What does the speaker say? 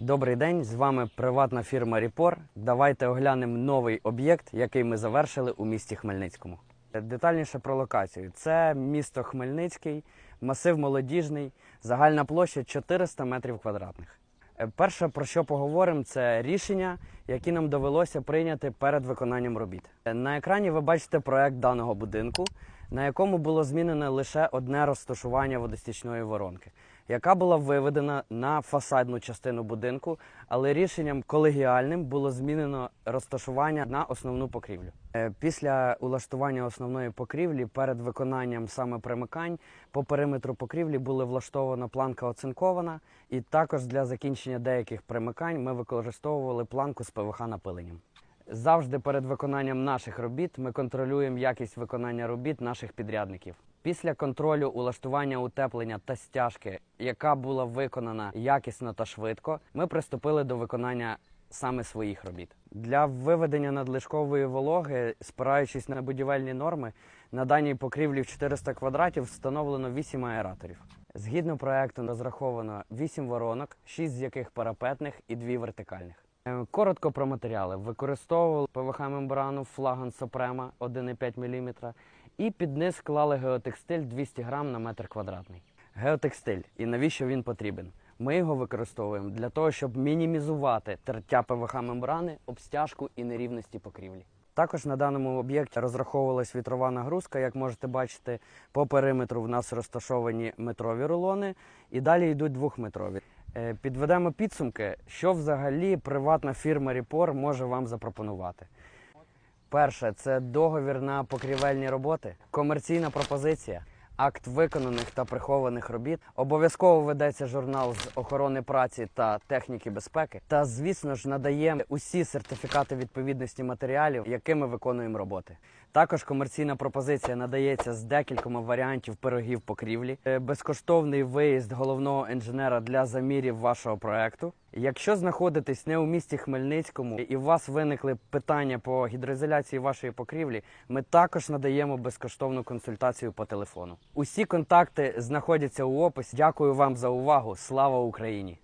Добрий день, з вами приватна фірма Ріпор. Давайте оглянемо новий об'єкт, який ми завершили у місті Хмельницькому. Детальніше про локацію. Це місто Хмельницький, масив молодіжний, загальна площа 400 метрів квадратних. Е, Перше, про що поговоримо, це рішення, які нам довелося прийняти перед виконанням робіт. Е, На екрані ви бачите проект даного будинку, на якому було змінено лише одне розташування водостічної воронки, яка була виведена на фасадну частину будинку, але рішенням колегіальним було змінено розташування на основну покрівлю. Е, Після улаштування основної покрівлі перед виконанням саме примикань по периметру покрівлі була влаштована планка оцинкована, і також для закінчення деяких примикань ми використовували планку з ПВХ напиленням. Завжди перед виконанням наших робіт ми контролюємо якість виконання робіт наших підрядників. Після контролю улаштування утеплення та стяжки, яка була виконана якісно та швидко, ми приступили до виконання саме своїх робіт. Для виведення надлишкової вологи, спираючись на будівельні норми, на даній покрівлі в 400 квадратів встановлено 8 аераторів. Згідно проекту розраховано 8 воронок, 6 з яких парапетних і 2 вертикальних. Е, Коротко про матеріали. Використовували ПВХ-мембрану флаган Сопрема 1,5 мм і під низ клали геотекстиль 200 грам на метр квадратний. Геотекстиль і навіщо він потрібен? Ми його використовуємо для того, щоб мінімізувати тертя ПВХ-мембрани, обстяжку і нерівності покрівлі. Також на даному об'єкті розраховувалась вітрова нагрузка. Як можете бачити, по периметру в нас розташовані метрові рулони і далі йдуть двохметрові. Е, Підведемо підсумки, що взагалі приватна фірма Ріпор може вам запропонувати. Перше це договір на покрівельні роботи, комерційна пропозиція, акт виконаних та прихованих робіт. Обов'язково ведеться журнал з охорони праці та техніки безпеки. Та, звісно ж, надаємо усі сертифікати відповідності матеріалів, якими виконуємо роботи. Також комерційна пропозиція надається з декількома варіантів пирогів покрівлі, Е, безкоштовний виїзд головного інженера для замірів вашого проекту. Якщо знаходитесь не у місті Хмельницькому і у вас виникли питання по гідроізоляції вашої покрівлі, ми також надаємо безкоштовну консультацію по телефону. Усі контакти знаходяться у описі. Дякую вам за увагу. Слава Україні!